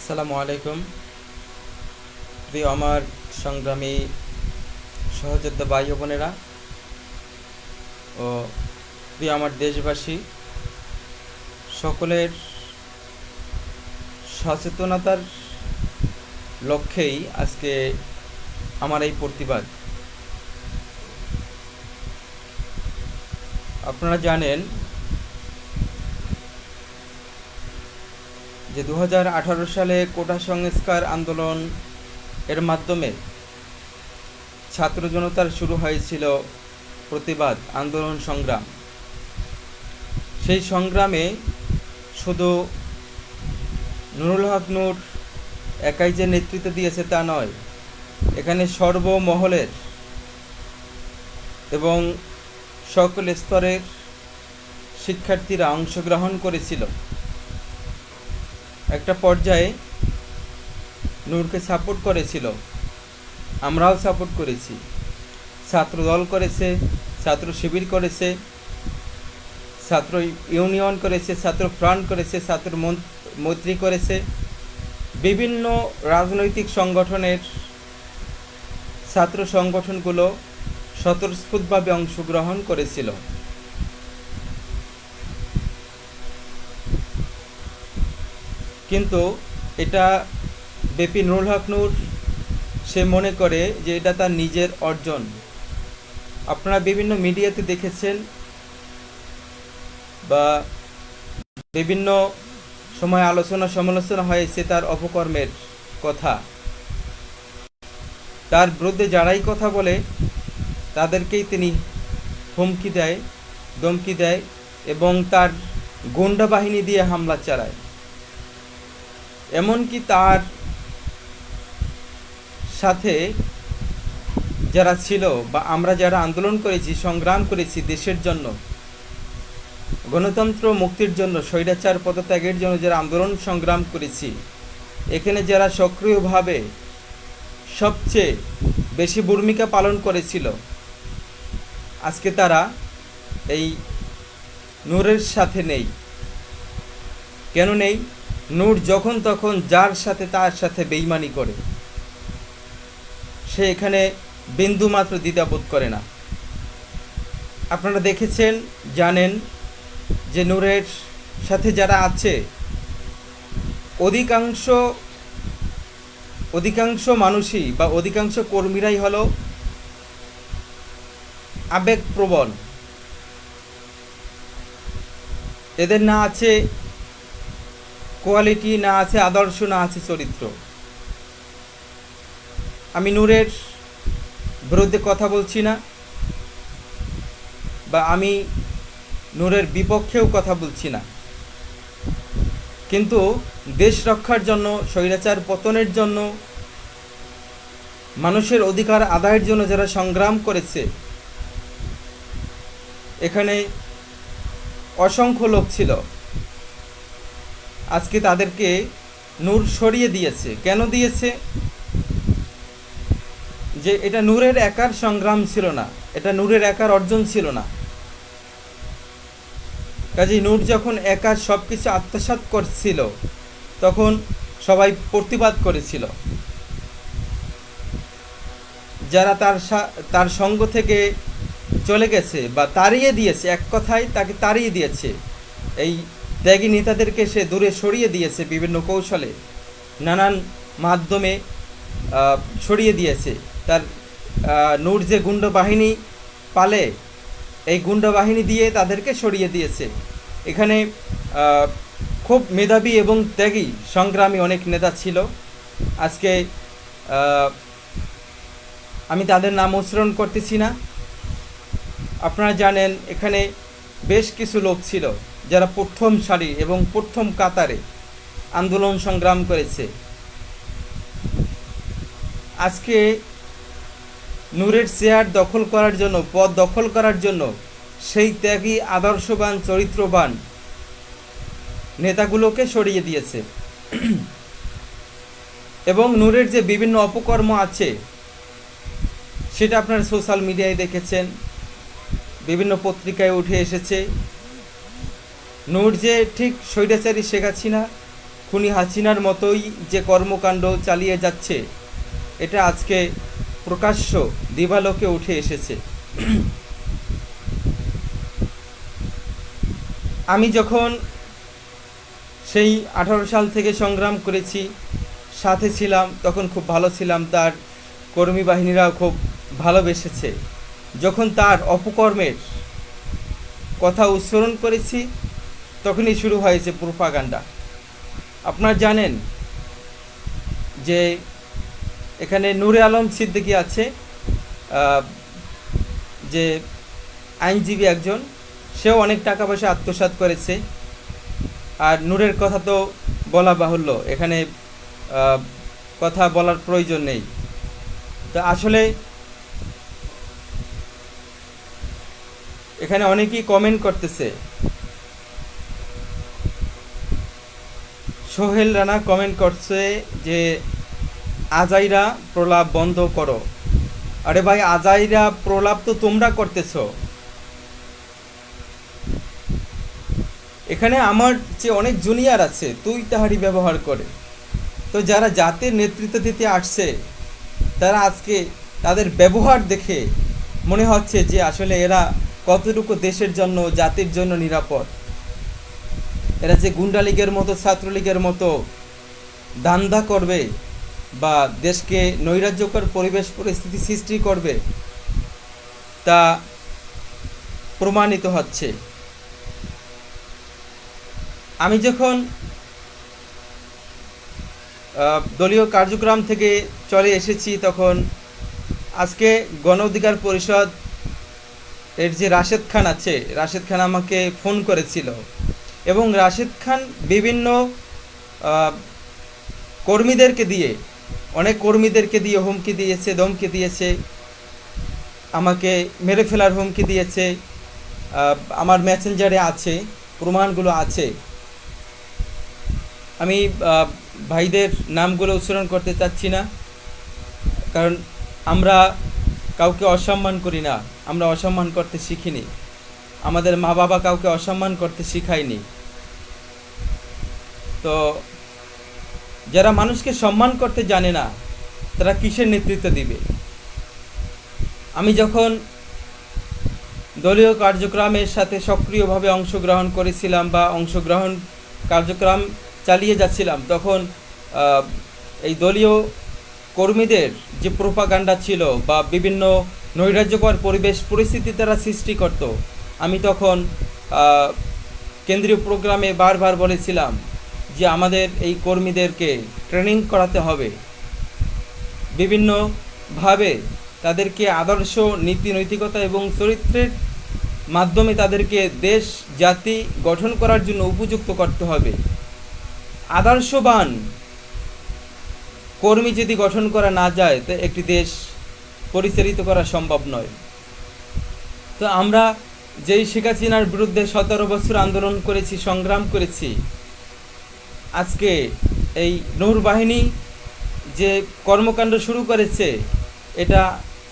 আসসালামু আলাইকুম। প্রিয় আমার সংগ্রামী সহযোদ্ধা ভাই বোনেরা ও প্রিয় আমার দেশবাসী, সকলের সচেতনতার লক্ষ্যেই আজকে আমার এই প্রতিবাদ। আপনারা জানেন যে দু সালে কোটা সংস্কার আন্দোলন এর মাধ্যমে ছাত্র জনতার শুরু হয়েছিল প্রতিবাদ আন্দোলন সংগ্রাম। সেই সংগ্রামে শুধু নুরুল হক নূর একাই যে নেতৃত্ব দিয়েছে তা নয়, এখানে সর্বমহলের এবং সকল স্তরের শিক্ষার্থীরা অংশগ্রহণ করেছিল। একটা পর্যায়ে নূরকে সাপোর্ট করেছিল। আমরাও সাপোর্ট করেছি। ছাত্র দল করেছে, ছাত্র শিবির করেছে, ছাত্র ইউনিয়ন করেছে, ছাত্র ফ্রন্ট করেছে, ছাত্র মৈত্রী করেছে। বিভিন্ন রাজনৈতিক সংগঠনের ছাত্র সংগঠনগুলো স্বতঃস্ফূর্তভাবে অংশগ্রহণ করেছিল। কিন্তু এটা বেপি নুরুল হক নূর, সে মনে করে যে এটা তার নিজের অর্জন। আপনারা বিভিন্ন মিডিয়াতে দেখেছেন বা বিভিন্ন সময় আলোচনা সমালোচনা হয়েছে তার অপকর্মের কথা। তার বিরুদ্ধে যারাই কথা বলে, তাদেরকেই তিনি হুমকি দেয়, ধমকি দেয় এবং তার গুন্ডা বাহিনী দিয়ে হামলা চালায়। এমনকি তার সাথে যারা ছিল বা আমরা যারা আন্দোলন করেছি, সংগ্রাম করেছি দেশের জন্য, গণতন্ত্র মুক্তির জন্য, স্বৈরাচার পদত্যাগের জন্য যারা আন্দোলন, সংগ্রাম করেছি, এখানে যারা সক্রিয়ভাবে সবচেয়ে বেশি ভূমিকা পালন করেছিল, আজকে তারা এই নূরের সাথে নেই। কেন নেই? নূর যখন তখন যার সাথে তার সাথে বেইমানি করে, সে এখানে বিন্দু মাত্র দ্বিধাবোধ করে না। আপনারা দেখেছেন, জানেন যে নূরের সাথে যারা আছে, অধিকাংশ অধিকাংশ মানুষই বা অধিকাংশ কর্মীরাই হল আবেগপ্রবণ। এদের না আছে কোয়ালিটি না আছে, আদর্শ না আছে চরিত্র। আমি নূরের বিরুদ্ধে কথা বলছি না, বা আমি নূরের বিপক্ষেও কথা বলছি না। কিন্তু দেশ রক্ষার জন্য, স্বৈরাচার পতনের জন্য, মানুষের অধিকার আদায়ের জন্য যারা সংগ্রাম করেছে, এখানে অসংখ্য লোক ছিল। আজকে তাদেরকে নূর সরিয়ে দিয়েছে। কেন দিয়েছে? যে এটা নূরের একার সংগ্রাম ছিল না, এটা নূরের একার অর্জন ছিল না। কাজেই নূর যখন একার সব কিছু আত্মসাৎ করছিল, তখন সবাই প্রতিবাদ করেছিল। যারা তার তার সঙ্গ থেকে চলে গেছে বা তাড়িয়ে দিয়েছে, এক কথায় তাকে তাড়িয়ে দিয়েছে, এই ত্যাগী নেতাদেরকে সে দূরে সরিয়ে দিয়েছে বিভিন্ন কৌশলে, নানান মাধ্যমে সরিয়ে দিয়েছে। তার নূর যে গুণ্ড বাহিনী পালে, এই গুণ্ড বাহিনী দিয়ে তাদেরকে সরিয়ে দিয়েছে। এখানে খুব মেধাবী এবং ত্যাগী, সংগ্রামী অনেক নেতা ছিল। আজকে আমি তাদের নাম উচ্চারণ করতেছি না। আপনারা জানেন, এখানে বেশ কিছু লোক ছিল। যারা প্রথম সারি এবং প্রথম কাতারে আন্দোলন সংগ্রাম করেছে। আজকে নূরের চেয়ার দখল করার জন্য পদ দখল করার জন্য সেই ত্যাগী, আদর্শবান, চরিত্রবান নেতাগুলোকে সরিয়ে দিয়েছে। এবং নূরের যে বিভিন্ন অপকর্ম আছে, সেটা আপনারা সোশ্যাল মিডিয়ায় দেখেছেন, বিভিন্ন পত্রিকায় উঠে এসেছে। নূর যে ঠিক স্বৈরাচারী শেখ হাসিনা, খুনি হাসিনার মতোই যে কর্মকাণ্ড চালিয়ে যাচ্ছে, এটা আজকে প্রকাশ্য দিবালোকে উঠে এসেছে। আমি যখন সেই আঠারো সাল থেকে সংগ্রাম করেছি, সাথে ছিলাম, তখন খুব ভালো ছিলাম, তার কর্মী বাহিনীরাও খুব ভালোবেসেছে। যখন তার অপকর্মের কথা উচ্চারণ করেছি তখনই শুরু হয়েছে প্রোপাগান্ডা আপনারা জানেন যে এখানে নূরে আলম সিদ্দিকী আছে যে আইনজীবী একজন, সেও অনেক টাকা পয়সা আত্মসাৎ করেছে। আর নূরের কথা তো বলা বাহুল্য, এখানে কথা বলার প্রয়োজন নেই। তো আসলে এখানে অনেকেই কমেন্ট করতেছে সোহেল রানা কমেন্ট করছে যে, আজাইরা প্রলাপ বন্ধ করো। আরে ভাই, আজাইরা প্রলাপ তো তোমরা করতেছো। এখানে আমার যে অনেক জুনিয়র আছে, তুই তাহারি ব্যবহার করে। তো যারা জাতির নেতৃত্ব দিতে আসছে, তারা আজকে তাদের ব্যবহার দেখে মনে হচ্ছে যে আসলে এরা কতটুকু দেশের জন্য, জাতির জন্য নিরাপদ। এরা যে গুন্ডা লীগের মতো, ছাত্রলীগের মতো দান্দা করবে বা দেশকে নৈরাজ্যকর পরিবেশ পরিস্থিতি সৃষ্টি করবে, তা প্রমাণিত হচ্ছে। আমি যখন দলীয় কার্যক্রম থেকে চলে এসেছি তখন আজকে গণ অধিকার পরিষদ এর যে রাশেদ খান আছে, রাশেদ খান আমাকে ফোন করেছিল। এবং রাশেদ খান বিভিন্ন কর্মীদেরকে দিয়ে, অনেক কর্মীদেরকে দিয়ে হুমকি দিয়েছে, ধমকি দিয়েছে, আমাকে মেরে ফেলার হুমকি দিয়েছে আমার মেসেঞ্জারে আছে, প্রমাণগুলো আছে। আমি ভাইদের নামগুলো উচ্চারণ করতে চাচ্ছি না, কারণ আমরা কাউকে অসম্মান করি না, আমরা অসম্মান করতে শিখিনি। আমাদের মা বাবা কাউকে অসম্মান করতে শিখায়নি। তো, যারা মানুষকে সম্মান করতে জানে না, তারা কিসের নেতৃত্ব দিবে? আমি যখন দলীয় কার্যক্রমের সাথে সক্রিয়ভাবে অংশগ্রহণ করেছিলাম বা অংশগ্রহণ কার্যক্রম চালিয়ে যাচ্ছিলাম, তখন এই দলীয় কর্মীদের যে প্রোপাগান্ডা ছিল বা বিভিন্ন নৈরাজ্যকর পরিবেশ পরিস্থিতি তারা সৃষ্টি করত আমি তখন কেন্দ্রীয় প্রোগ্রামে বারবার বলেছিলাম যে আমাদের এই কর্মীদেরকে ট্রেনিং করাতে হবে। বিভিন্নভাবে তাদেরকে আদর্শ, নীতি, নৈতিকতা এবং চরিত্রের মাধ্যমে তাদেরকে দেশ, জাতি গঠন করার জন্য উপযুক্ত করতে হবে। আদর্শবান কর্মী যদি গঠন করা না যায়, তো একটি দেশ পরিচালিত করা সম্ভব নয়। তো আমরা যেই শেখ হাসিনার বিরুদ্ধে সতেরো বছর আন্দোলন করেছি, সংগ্রাম করেছি, আজকে এই নৌর বাহিনী যে কর্মকাণ্ড শুরু করেছে, এটা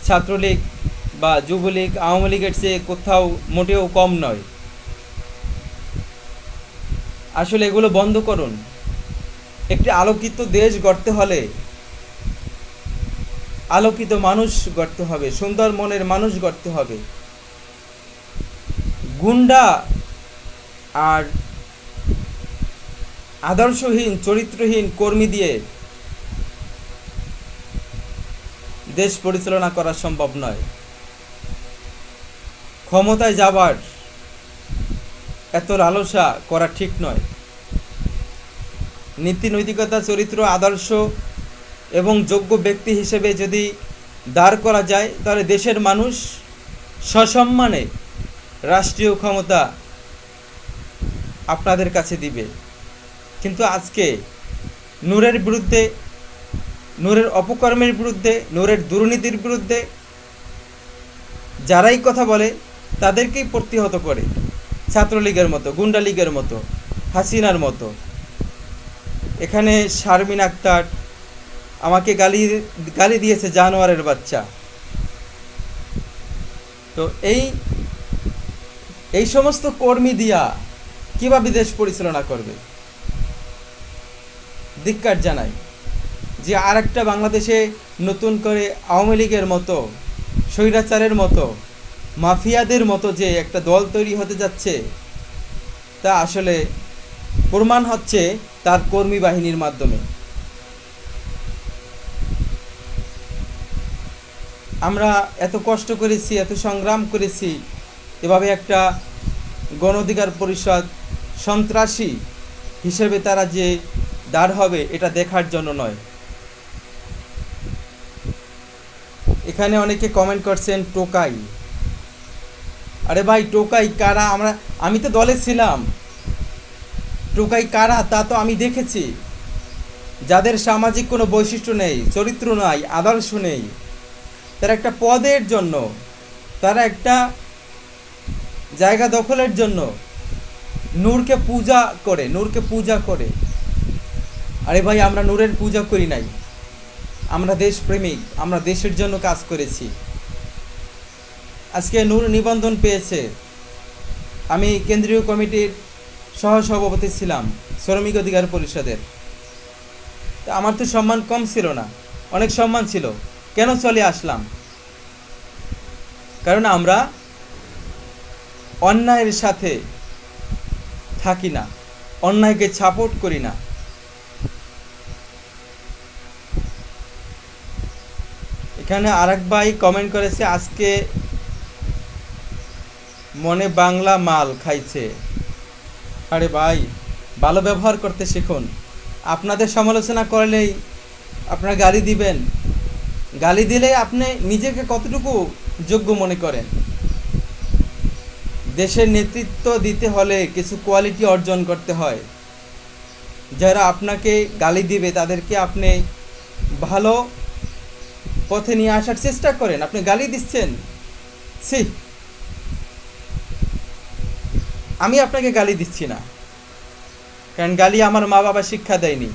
ছাত্রলীগ বা যুবলীগ, আওয়ামী লীগের চেয়ে কোথাও মোটেও কম নয়। আসলে এগুলো বন্ধ করুন। একটি আলোকিত দেশ গড়তে হলে আলোকিত মানুষ গড়তে হবে, সুন্দর মনের মানুষ গড়তে হবে। গুন্ডা আর আদর্শহীন, চরিত্রহীন কর্মী দিয়ে দেশ পরিচালনা করা সম্ভব নয়। ক্ষমতায় যাবার এত লালসা করা ঠিক নয়। নীতি নৈতিকতা চরিত্র, আদর্শ এবং যোগ্য ব্যক্তি হিসেবে যদি দাঁড় করা যায়, তাহলে দেশের মানুষ সসম্মানে রাষ্ট্রীয় ক্ষমতা আপনাদের কাছে দিবে। কিন্তু আজকে নূরের বিরুদ্ধে, নূরের অপকর্মের বিরুদ্ধে, নূরের দুর্নীতির বিরুদ্ধে যারাই কথা বলে, তাদেরকেই প্রতিহত করে ছাত্রলীগের মতো গুন্ডা লীগের মতো, হাসিনার মতো। এখানে শারমিন আক্তার আমাকে গালি গালি দিয়েছে জানোয়ারের বাচ্চা। তো এই এই সমস্ত কর্মী দিয়া কীভাবে বিদেশ পরিচালনা করবে? ধিক্কার জানাই যে আর একটা বাংলাদেশে নতুন করে আওয়ামী লীগের মতো, স্বৈরাচারের মতো, মাফিয়াদের মতো যে একটা দল তৈরি হতে যাচ্ছে, তা আসলে প্রমাণ হচ্ছে তার কর্মী বাহিনীর মাধ্যমে। আমরা এত কষ্ট করেছি, এত সংগ্রাম করেছি এভাবে একটা গণ অধিকার পরিষদ সন্ত্রাসী হিসেবে তারা যে দাঁড় হবে, এটা দেখার জন্য নয়। এখানে অনেকে কমেন্ট করছেন, টোকাই। আরে ভাই, টোকাই কারা? আমরা, আমি তো দলে ছিলাম। টোকাই কারা? তা তো আমি দেখেছি। যাদের সামাজিক কোনো বৈশিষ্ট্য নেই, চরিত্র নাই, আদর্শ নেই, তারা একটা পদের জন্য, তারা একটা জায়গা দখলের জন্য নূরকে পূজা করে, নূরকে পূজা করে। আরে ভাই, আমরা নূরের পূজা করি নাই। আমরা দেশপ্রেমিক, আমরা দেশের জন্য কাজ করেছি। আজকে নূর নিবন্ধন পেয়েছে। আমি কেন্দ্রীয় কমিটির সহসভাপতি ছিলাম, শ্রমিক অধিকার পরিষদের। তা আমার তো সম্মান কম ছিল না, অনেক সম্মান ছিল। কেন চলে আসলাম? কারণ আমরা অন্যায়ের সাথে থাকি না, অন্যায়কে সাপোর্ট করি না। এখানে আরেক ভাই কমেন্ট করেছে, আজকে মনে বাংলা মাল খাইছে। আরে ভাই, ভালো ব্যবহার করতে শিখুন। আপনাদের সমালোচনা করলেই আপনারা গালি দিবেন। গালি দিলে আপনি নিজেকে কতটুকু যোগ্য মনে করেন? দেশের নেতৃত্ব দিতে হলে কিছু কোয়ালিটি অর্জন করতে হয়। যারা আপনাকে গালি দিবে, তাদেরকে আপনি ভালো পথে নিয়ে আসার চেষ্টা করেন। আপনি গালি দিচ্ছেন। সি আমি আপনাকে গালি দিচ্ছি না। কারণ গালি আমার মা বাবা শিক্ষা দেয়নি।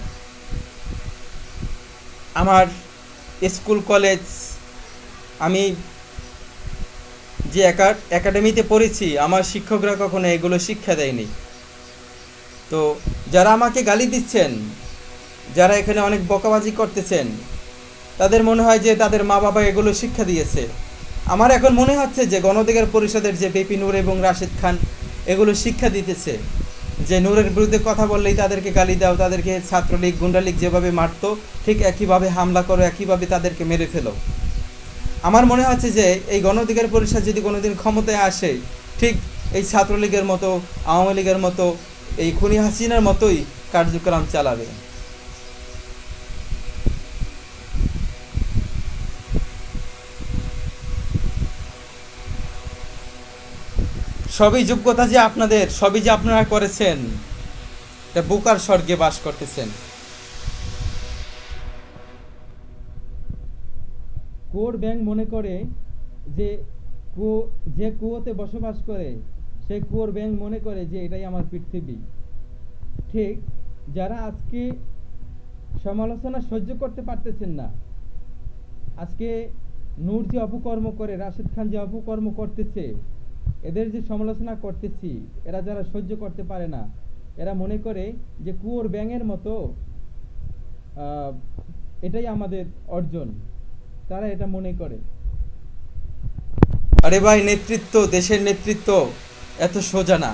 আমার স্কুল, কলেজ, আমি যে একা- একাডেমিতে পড়েছি, আমার শিক্ষকরা কখনো এগুলো শিক্ষা দেয়নি। তো যারা আমাকে গালি দিচ্ছেন, যারা এখানে অনেক বকাবাজি করতেছেন, তাদের মনে হয় যে তাদের মা বাবা এগুলো শিক্ষা দিয়েছে। আমার এখন মনে হচ্ছে যে গণঅধিকার পরিষদের যে বেপি নূর এবং রাশেদ খান এগুলো শিক্ষা দিতেছে, যে নূরের বিরুদ্ধে কথা বললেই তাদেরকে গালি দাও, তাদেরকে ছাত্রলীগ, গুন্ডালীগ যেভাবে মারতো, ঠিক একইভাবে হামলা করো, একইভাবে তাদেরকে মেরে ফেলো। আমার মনে হচ্ছে যে এই গণ অধিকার পরিষদ যদি কোনোদিন ক্ষমতায় আসে, ঠিক এই ছাত্রলীগের মতো, আওয়ামী লীগের মতো, এই খুনি হাসিনার মতোই কার্যক্রম চালাবে। সবই যোগ্যতা যে আপনাদের, সবই যে আপনারা করেছেন, এটা বোকার স্বর্গে বাস করতেছেন। কোর ব্যাংক মনে করে যে কুয়ো যে কুয়োতে বসবাস করে সেই কুয়োর ব্যাংক মনে করে যে এটাই আমার পৃথিবী। ঠিক, যারা আজকে সমালোচনা সহ্য করতে পারতেছেন না, আজকে নূর যে অপকর্ম করে, রাশেদ খান যে অপকর্ম করতেছে, এদের যে সমালোচনা করতেছি, এরা যারা সহ্য করতে পারে না, এরা মনে করে যে কুয়োর ব্যাঙের মতো এটাই আমাদের অর্জন। তারা এটা মনে করে। আরে ভাই, নেতৃত্ব, দেশের নেতৃত্ব, এত সোজা না।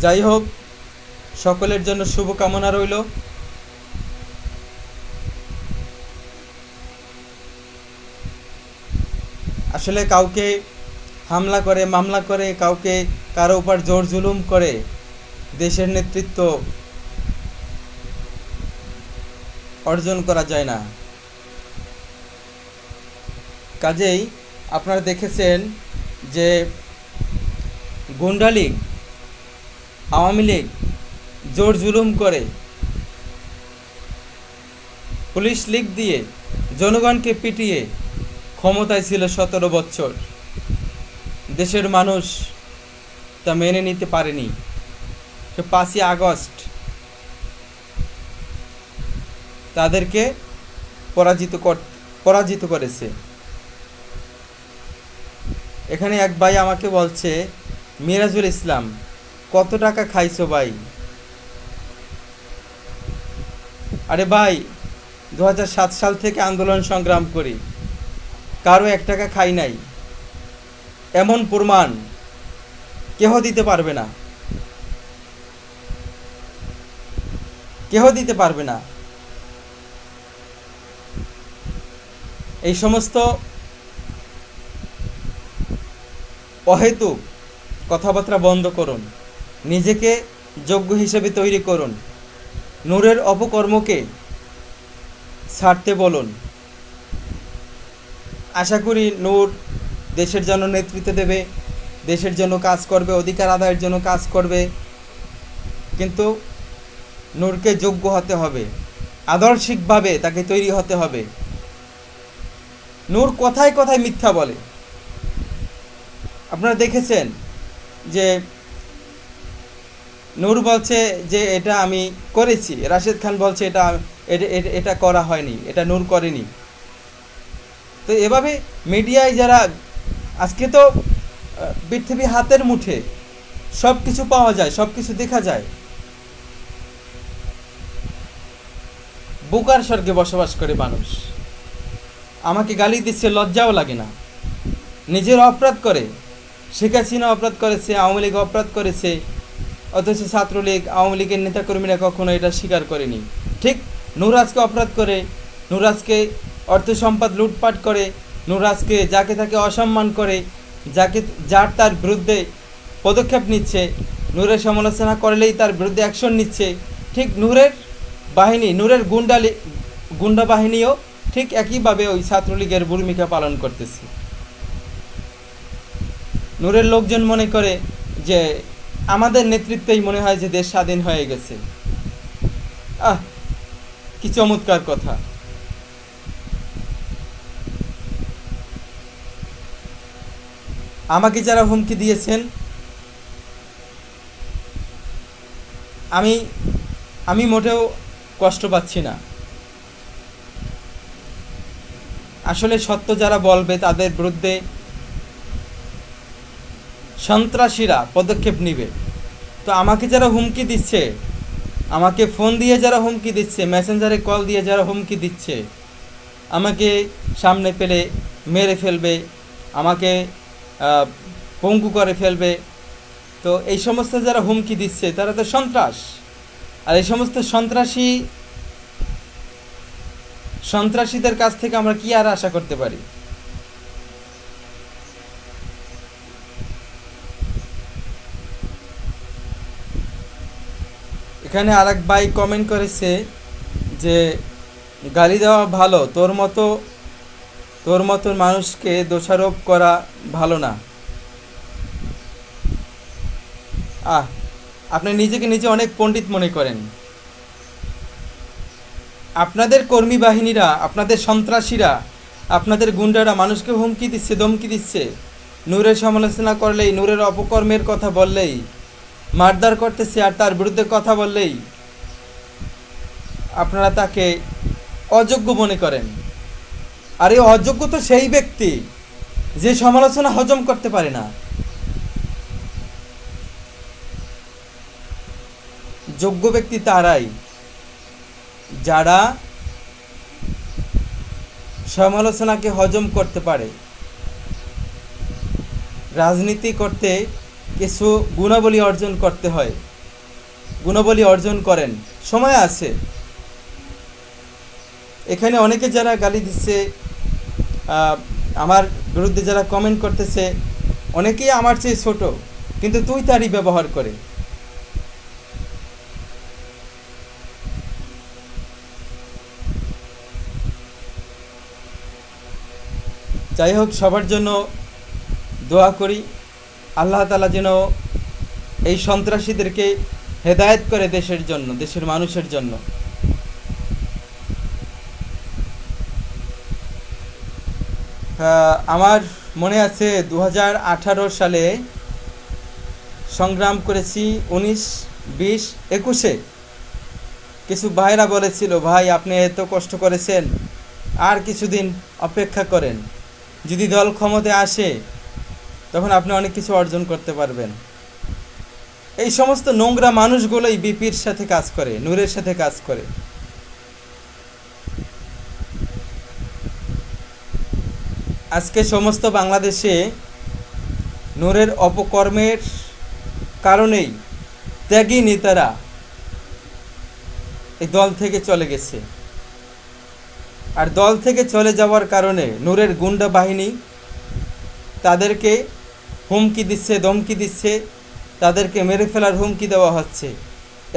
যাই হোক, সকলের জন্য শুভকামনা রইল। আসলে কাউকে হামলা করে, মামলা করে, কাউকে কারও উপর জোর জুলুম করে দেশের নেতৃত্ব অর্জন করা যায় না। কাজেই আপনারা দেখেছেন যে গুন্ডা লীগ আওয়ামী লীগ জোর জুলুম করে পুলিশ লীগ দিয়ে জনগণকে পিটিয়ে ক্ষমতায় ছিল সতেরো বছর। দেশের মানুষ তা মেনে নিতে পারেনি। সে পাঁচই আগস্ট তাদেরকে পরাজিত পরাজিত করেছে। এখানে এক ভাই আমাকে বলছে, মিরাজুল ইসলাম, কত টাকা খাইছো ভাই? আরে ভাই দু হাজার সাত সাল থেকে আন্দোলন সংগ্রাম করি। কারও এক টাকা খাই নাই। এমন প্রমাণ কেহ দিতে পারবে না। কেহ দিতে পারবে না। এই সমস্ত অহেতুক কথাবার্তা বন্ধ করুন। নিজেকে যোগ্য হিসেবে তৈরি করুন। নূরের অপকর্মকে ছাড়তে বলুন। আশা করি নূর দেশের জন্য নেতৃত্ব দেবে, দেশের জন্য কাজ করবে, অধিকার আদায়ের জন্য কাজ করবে। কিন্তু নূরকে যোগ্য হতে হবে, আদর্শিকভাবে তাকে তৈরি হতে হবে। নূর কথায় কথায় মিথ্যা বলে। আপনারা দেখেছেন যে নূর বলছে যে এটা আমি করেছি, রাশেদ খান বলছে এটা এটা- করা হয়নি, এটা নূর করেনি। তো এভাবে মিডিয়ায় যারা আজকে তো পৃথিবী হাতের মুঠে। সব কিছু পাওয়া যায় সব কিছু দেখা যায়। বোকার স্বর্গে বসবাস করে মানুষ। আমাকে গালি দিচ্ছে, লজ্জাও লাগে না। নিজের অপরাধ করে। শেখ হাসিনা অপরাধ করেছে, আওয়ামী লীগ অপরাধ করেছে। অথচ ছাত্রলীগ, আওয়ামী লীগের নেতাকর্মীরা কখনো এটা স্বীকার করেনি। ঠিক, নুরাজকে অপরাধ করে, নুরাজকে অর্থ সম্পদ লুটপাট করে নুরাজকে যাকে তাকে অসম্মান করে, যাকে যার তার বিরুদ্ধে পদক্ষেপ নিচ্ছে, নূরের সমালোচনা করলেই তার বিরুদ্ধে অ্যাকশন নিচ্ছে। ঠিক নূরের বাহিনী, নূরের গুন্ডালি, গুন্ডা বাহিনীও ঠিক একইভাবে ওই ছাত্রলীগের ভূমিকা পালন করতেছে। নূরের লোকজন মনে করে যে, আমাদের নেতৃত্বেই মনে হয় যে দেশ স্বাধীন হয়ে গেছে। আহ, কি চমৎকার কথা। আমাকে যারা হুমকি দিয়েছেন, আমি আমি মোটেও কষ্ট পাচ্ছি না। আসলে সত্য যারা বলবে তাদের বিরুদ্ধে সন্ত্রাসীরা পদক্ষেপ নিবে। তো আমাকে যারা হুমকি দিচ্ছে, আমাকে ফোন দিয়ে যারা হুমকি দিচ্ছে, মেসেঞ্জারে কল দিয়ে যারা হুমকি দিচ্ছে, আমাকে সামনে পেলে মেরে ফেলবে, আমাকে পঙ্গু করে ফেলবে। তো এই সমস্ত যারা হুমকি দিচ্ছে, তারা তো সন্ত্রাস। আর এই সমস্ত সন্ত্রাসী, সন্ত্রাসীদের কাছ থেকে আমরা কি আর আশা করতে পারি? এখানে আরেক ভাই কমেন্ট করেছে যে, গালি দেওয়া ভালো, তোর মতো তোর মতো মানুষকে দোষারোপ করা ভালো না। আহ, আপনি নিজেকে নিজে অনেক পণ্ডিত মনে করেন। আপনাদের কর্মী বাহিনীরা, আপনাদের সন্ত্রাসীরা, আপনাদের গুন্ডারা মানুষকে হুমকি দিচ্ছে, ধমকি দিচ্ছে। নূরের সমালোচনা করলেই, নূরের অপকর্মের কথা বললেই মারদার করতেছে আর তার বিরুদ্ধে কথা বললেই, আপনারা তাকে অযোগ্য মনে করেন। আর এই অযোগ্য তো সেই ব্যক্তি যে সমালোচনা হজম করতে পারে না। যোগ্য ব্যক্তি তারাই, যারা সমালোচনাকে হজম করতে পারে। রাজনীতি করতে কিছু গুণাবলী অর্জন করতে হয়। গুণাবলী অর্জন করেন। সময় আছে। এখানে অনেকে যারা গালি দিচ্ছে আমার বিরুদ্ধে যারা কমেন্ট করতেছে, অনেকেই আমার চেয়ে ছোট, কিন্তু তুই তারই ব্যবহার করে। যাই হোক, সবার জন্য দোয়া করি, আল্লাহ তালা যেন এই সন্ত্রাসীদেরকে হেদায়েত করে দেশের জন্য, দেশের মানুষের জন্য। আমার মনে আছে দু হাজার আঠারো সালে সংগ্রাম করেছি উনিশ, বিশ, একুশে। কিছু ভাইরা বলেছিল, ভাই, আপনি এত কষ্ট করেছেন, আর কিছুদিন অপেক্ষা করেন। যদি দল ক্ষমতায় আসে, তখন আপনি অনেক কিছু অর্জন করতে পারবেন। এই সমস্ত নোংরা মানুষগুলোই বিপির সাথে কাজ করে, নূরের সাথে কাজ করে। আজকে সমস্ত বাংলাদেশে নূরের অপকর্মের কারণেই ত্যাগী নেতারা এই দল থেকে চলে গেছে। আর দল থেকে চলে যাওয়ার কারণে নূরের গুন্ডা বাহিনী তাদেরকে হুমকি দিচ্ছে, ধমকি দিচ্ছে, তাদেরকে মেরে ফেলার হুমকি দেওয়া হচ্ছে।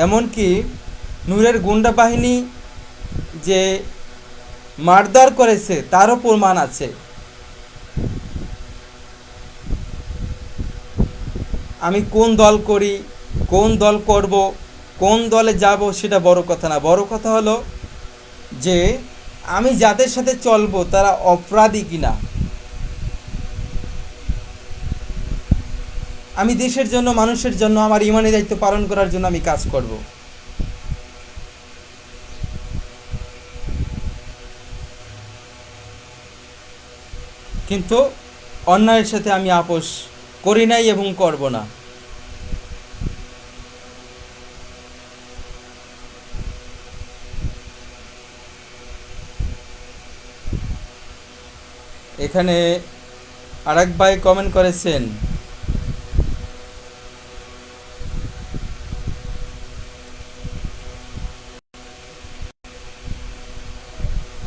এমনকি নূরের গুন্ডা বাহিনী যে মারধর করেছে, তারও প্রমাণ আছে। আমি কোন দল করি, কোন দল করব, কোন দলে যাব সেটা বড় কথা না। বড় কথা হলো যে, আমি যাদের সাথে চলবো তারা অপরাধী কিনা। আমি দেশের জন্য, মানুষের জন্য, আমার ইমানি দায়িত্ব পালন করার জন্য আমি কাজ করব। কিন্তু অন্যায়ের সাথে আমি আপোষ করি নাই এবং করব না। এখানে আরেক ভাই কমেন্ট করেছেন,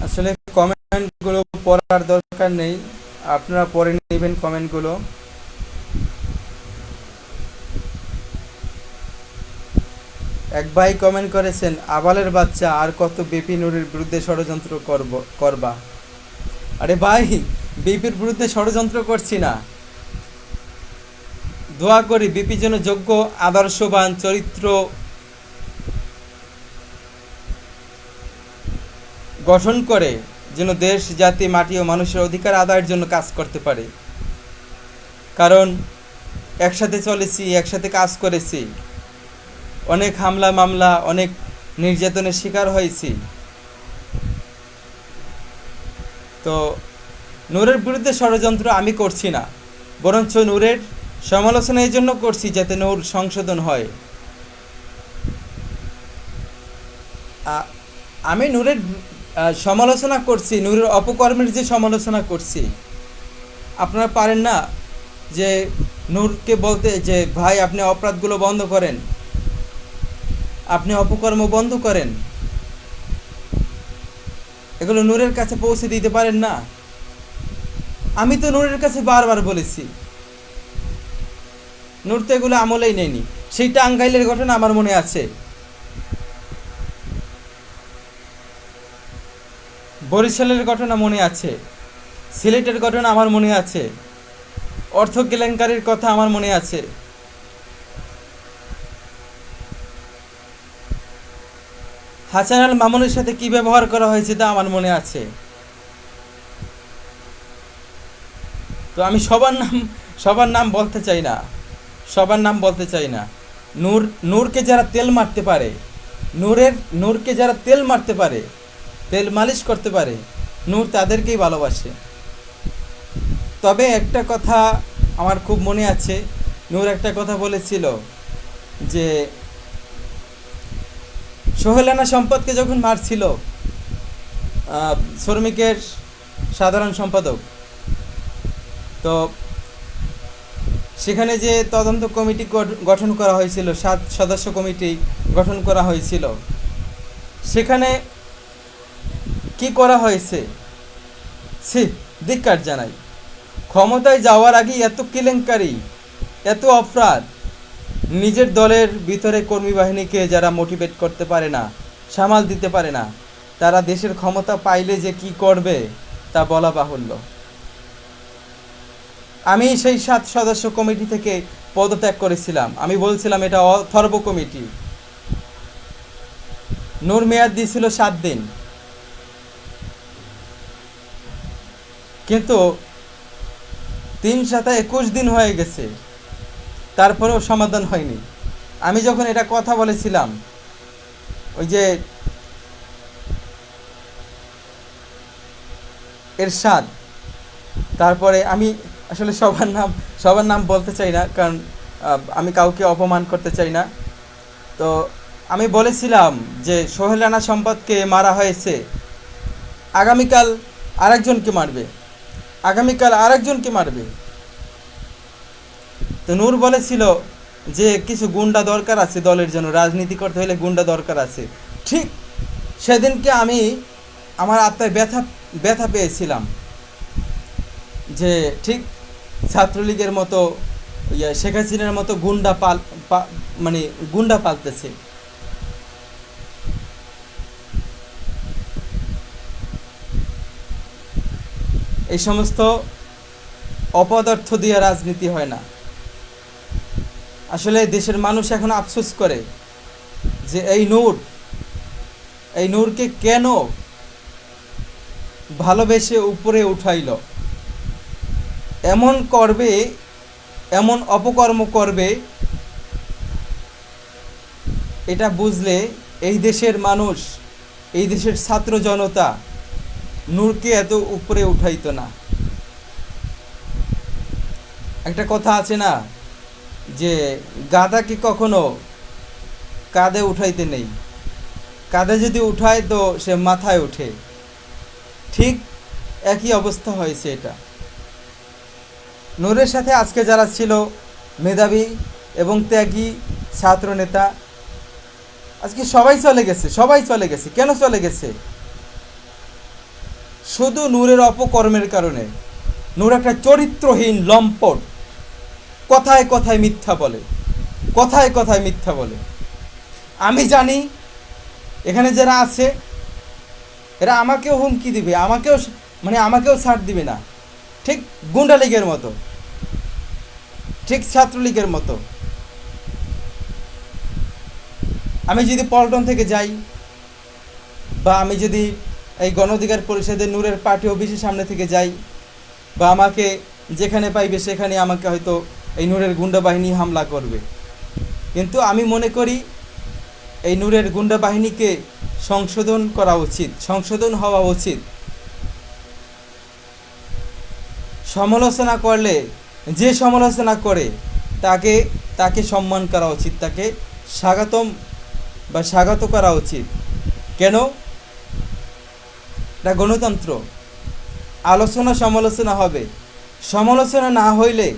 আসলে কমেন্টগুলো পড়ার দরকার নেই, আপনারা পড়ে নেবেন কমেন্টগুলো এক ভাই কমেন্ট করেছেন, আবালের বাচ্চা, আর কত বিপি নুরের বিরুদ্ধে ষড়যন্ত্র করব, করবা? আরে ভাই বিপির বিরুদ্ধে ষড়যন্ত্র করছি না। দোয়া করি বিপি যেন যোগ্য, আদর্শবান, চরিত্র গঠন করে, যেন দেশ, জাতি, মাটি ও মানুষের অধিকার আদায়ের জন্য কাজ করতে পারে। কারণ, একসাথে চলেছি, একসাথে কাজ করেছি। অনেক হামলা, মামলা, অনেক নির্যাতনের শিকার হয়েছি। তো নূরের বিরুদ্ধে ষড়যন্ত্র আমি করছি না, বরঞ্চ নূরের সমালোচনা এই জন্য করছি যাতে নূর সংশোধন হয়। আমি নূরের সমালোচনা করছি, নূরের অপকর্মের যে সমালোচনা করছি। আপনারা পারেন না যে নূরকে বলতে যে, ভাই, আপনি অপরাধগুলো বন্ধ করেন। আপনি অপকর্ম বন্ধ করেন। এগুলো নূরের কাছে পৌঁছে দিতে পারেন না। আমি তো নূরের কাছে বারবার বলেছি। নূর তো এগুলো আমলেই নেয়নি। সেই টাঙ্গাইলের ঘটনা আমার মনে আছে। বরিশালের ঘটনা মনে আছে। সিলেটের ঘটনা আমার মনে আছে। অর্থ কেলেঙ্কারির কথা আমার মনে আছে। হাসান আল মামুনের সাথে কি ব্যবহার করা হয়েছে তা আমার মনে আছে। তো আমি সবার নাম সবার নাম বলতে চাই না। সবার নাম বলতে চাই না। নূর, নূরকে যারা তেল মারতে পারে, নূরের, নূরকে যারা তেল মারতে পারে, তেল মালিশ করতে পারে, নূর তাদেরকেই ভালোবাসে। তবে একটা কথা আমার খুব মনে আছে। নূর একটা কথা বলেছিল যে সোহেল আনা সম্পদকে যখন মারছিল শ্রমিকের সাধারণ সম্পাদক, তো সেখানে যে তদন্ত কমিটি গঠন করা হয়েছিল, সাত সদস্য কমিটি গঠন করা হয়েছিল, সেখানে কি করা হয়েছে? সি ধিক্কার জানাই। ক্ষমতায় যাওয়ার আগে এত কেলেঙ্কারি, এত অপরাধ নিজের দলের ভিতরে কর্মী বাহিনীকে যারা মোটিভেট করতে পারে না, সামাল দিতে পারে না, তারা দেশের ক্ষমতা পাইলে যে কি করবে, তা বলা বাহুল্য। আমি সেই সাত সদস্য কমিটি থেকে পদত্যাগ করেছিলাম। আমি বলছিলাম, এটা অথর্ব কমিটি। নূর মেয়াদ দিয়েছিল সাত দিন। কিন্তু তিন সাথে একুশ দিন হয়ে গেছে। তারপরেও সমাধান হয়নি। আমি যখন এটা কথা বলেছিলাম, ওই যে এরশাদ, তারপরে আমি আসলে সবার নাম সবার নাম বলতে চাই না, কারণ আমি কাউকে অপমান করতে চাই না। তো আমি বলেছিলাম যে সোহেল রানা সম্পদকে মারা হয়েছে, আগামীকাল আরেকজনকে মারবে, আগামীকাল আরেকজনকে মারবে। তো নূর বলেছিল যে কিছু গুন্ডা দরকার আছে দলের জন্য, রাজনীতি করতে হলে গুন্ডা দরকার আছে। ঠিক সেদিনকে আমি আমার আত্মায় ব্যথা ব্যথা পেয়েছিলাম যে ঠিক ছাত্রলীগের মতো ইয়ে শেখ হাসিনার মতো গুন্ডা পাল মানে গুন্ডা পালতেছে। এই সমস্ত অপদার্থ দিয়ে রাজনীতি হয় না। আসলে দেশের মানুষ এখন আফসোস করে যে এই নূর, এই নূরকে কেন ভালোবেসে উপরে উঠাইল? এমন করবে, এমন অপকর্ম করবে, এটা বুঝলে এই দেশের মানুষ, এই দেশের ছাত্র জনতা নূরকে এত উপরে উঠাইতো না। একটা কথা আছে না যে গাদাকে কখনো কাঁধে উঠাইতে নেই। কাঁধে যদি উঠায় তো সে মাথায় ওঠে। ঠিক একই অবস্থা হয়েছে এটা। নূরের সাথে আজকে যারা ছিল মেধাবী এবং ত্যাগী ছাত্র নেতা আজকে সবাই চলে গেছে, সবাই চলে গেছে। কেন চলে গেছে? শুধু নূরের অপকর্মের কারণে। নূর একটা চরিত্রহীন লম্পট। কথায় কথায় মিথ্যা বলে। কথায় কথায় মিথ্যা বলে। আমি জানি, এখানে যারা আছে, এরা আমাকেও হুমকি দিবে, আমাকেও মানে আমাকেও ছাড় দিবে না। ঠিক গুন্ডা লীগের মতো। ঠিক ছাত্রলীগের মতো। আমি যদি পল্টন থেকে যাই, বা আমি যদি এই গণ অধিকার পরিষদের নূরের পার্টি অফিসের সামনে থেকে যাই, বা আমাকে যেখানে পাইবে সেখানে আমাকে হয়তো এই নূরের গুন্ডা বাহিনী হামলা করবে। কিন্তু আমি মনে করি এই নূরের গুন্ডা বাহিনীকে সংশোধন করা উচিত, সংশোধন হওয়া উচিত। সমালোচনা করলে, যে সমালোচনা করে, তাকে তাকে সম্মান করা উচিত, তাকে স্বাগতম বা স্বাগত করা উচিত। কেন? এটা গণতন্ত্র। আলোচনা সমালোচনা হবে। সমালোচনা না হইলে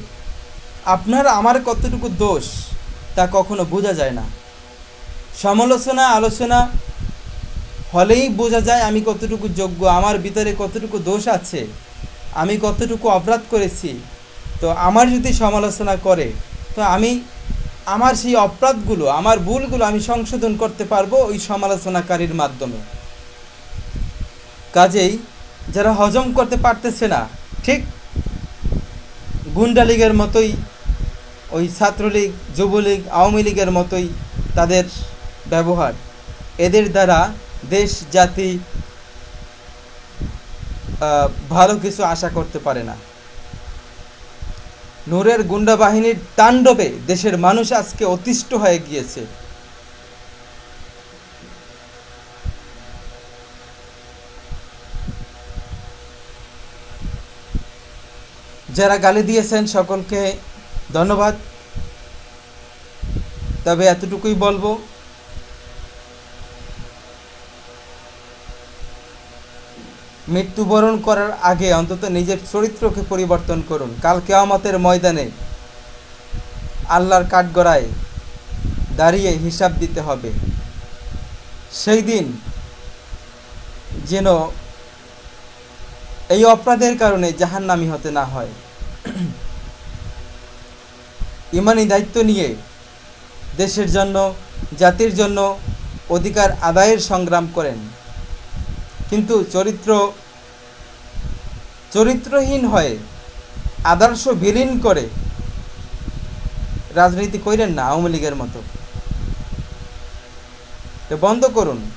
আপনার আমার কতটুকু দোষ, তা কখনো বোঝা যায় না। সমালোচনা, আলোচনা হলেই বোঝা যায় আমি কতটুকু যোগ্য, আমার ভিতরে কতটুকু দোষ আছে, আমি কতটুকু অপরাধ করেছি। তো আমার যদি সমালোচনা করে, তো আমি আমার সেই অপরাধগুলো, আমার ভুলগুলো আমি সংশোধন করতে পারব ওই সমালোচনাকারীর মাধ্যমে। কাজেই যারা হজম করতে পারতেছে না, ঠিক গুন্ডা লীগের মতোই ওই ছাত্রলীগ, যুবলীগ, আওয়ামী লীগের মতোই তাদের ব্যবহার। এদের দ্বারা দেশ, জাতি ভালো কিছু আশা করতে পারে না। নূরের গুন্ডা বাহিনীর তাণ্ডবে দেশের মানুষ আজকে অতিষ্ঠ হয়ে গিয়েছে। যারা গালি দিয়েছেন সকলকে ধন্যবাদ। তবে এতটুকুই বলব। মৃত্যুবরণ করার আগে অন্তত নিজের চরিত্রকে পরিবর্তন করুন। কাল কেয়ামতের ময়দানে আল্লাহর কাঠগড়ায় দাঁড়িয়ে হিসাব দিতে হবে। সেই দিন যেন এই অপরাধের কারণে জাহান্নামি হতে না হয়। ইমানি দায়িত্ব নিয়ে দেশের জন্য, জাতির জন্য অধিকার আদায়ের সংগ্রাম করেন। কিন্তু চরিত্র, চরিত্রহীন হয়ে আদর্শ বিলীন করে রাজনীতি করেন না আওয়ামী লীগের মতো। বন্ধ করুন।